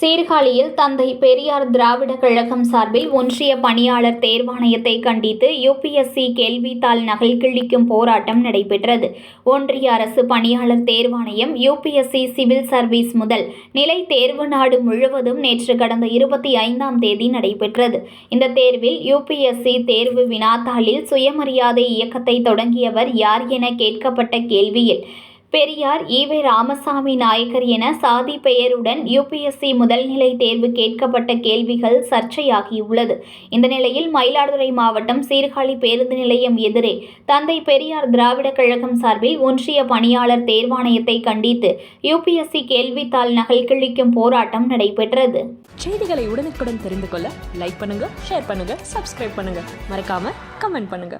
சீர்காழியில் தந்தை பெரியார் திராவிட கழகம் சார்பில் ஒன்றிய பணியாளர் தேர்வாணையத்தை கண்டித்து யுபிஎஸ்சி கேள்வித்தாள் நகல் கிழிக்கும் போராட்டம் நடைபெற்றது. ஒன்றிய அரசு பணியாளர் தேர்வாணையம் யுபிஎஸ்சி சிவில் சர்வீஸ் முதல் நிலை தேர்வு நாடு முழுவதும் நேற்று கடந்த இருபத்தி ஐந்தாம் தேதி நடைபெற்றது. இந்த தேர்வில் யுபிஎஸ்சி தேர்வு வினாத்தாளில் சுயமரியாதை இயக்கத்தை தொடங்கியவர் யார் என கேட்கப்பட்ட கேள்வியில் பெரியார் ஈவே ராமசாமி நாயக்கர் என சாதி பெயருடன் யுபிஎஸ்சி முதல்நிலை தேர்வு கேட்கப்பட்ட கேள்விகள் சர்ச்சையாகியுள்ளது. இந்த நிலையில் மயிலாடுதுறை மாவட்டம் சீர்காழி பேருந்து நிலையம் எதிரே தந்தை பெரியார் திராவிட கழகம் சார்பில் ஒன்றிய பணியாளர் தேர்வாணையத்தை கண்டித்து யுபிஎஸ்சி கேள்வித்தாள் நகல் கிழிக்கும் போராட்டம் நடைபெற்றது. செய்திகளை உடனுக்குடன் தெரிந்து கொள்ள லைக் பண்ணுங்க ஷேர் பண்ணுங்க சப்ஸ்கிரைப் பண்ணுங்க. மறக்காம கமெண்ட் பண்ணுங்க.